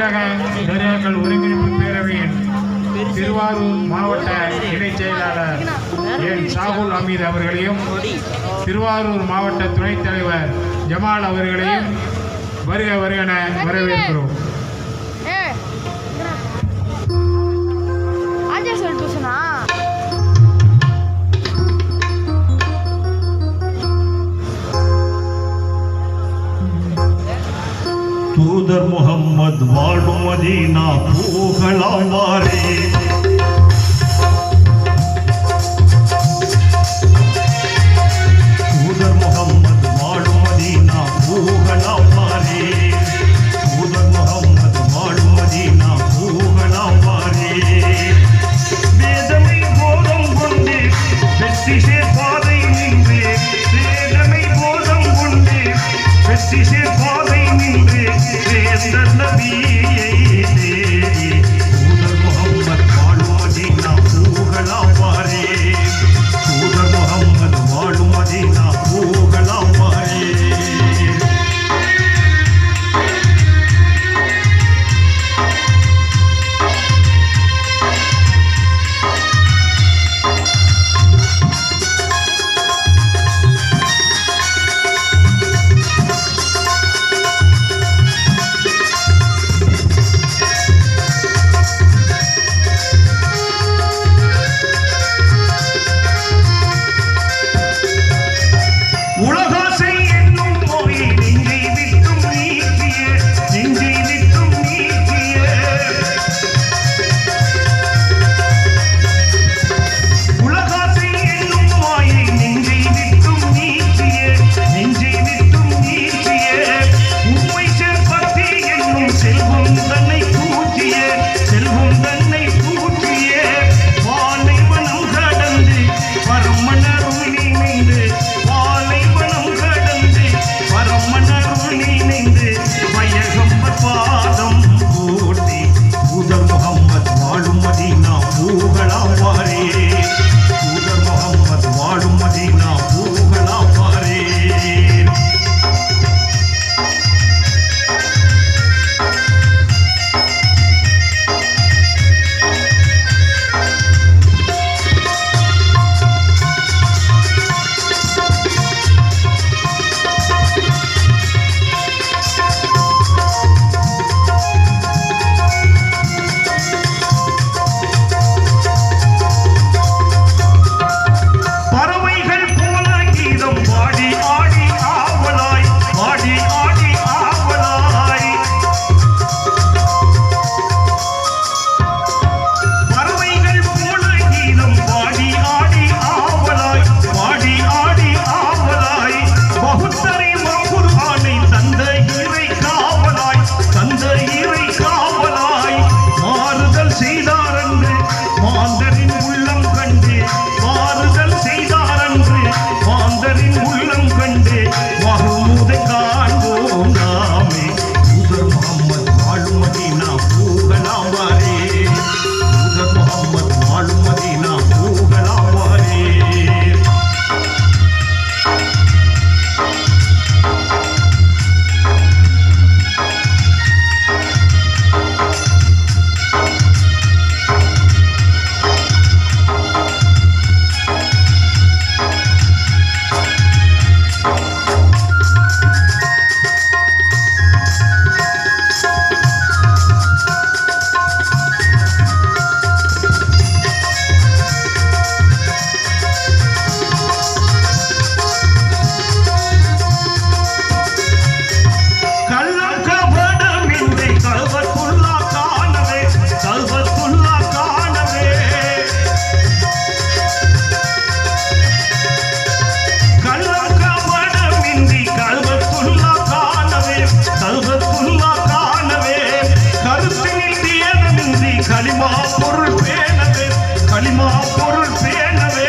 தமிழக பெரியாக்கள் ஒருங்கிணைப்பு பேரவையின் திருவாரூர் மாவட்ட இணைச் செயலாளர் என் ஷாகுல் அமீத் அவர்களையும் திருவாரூர் மாவட்ட துணைத் தலைவர் ஜமால் அவர்களையும் வருக வருகன வரவேற்கிறோம். வாழும் அதீனா போகலாம் வாரே களிமா பொருள் பேணவே.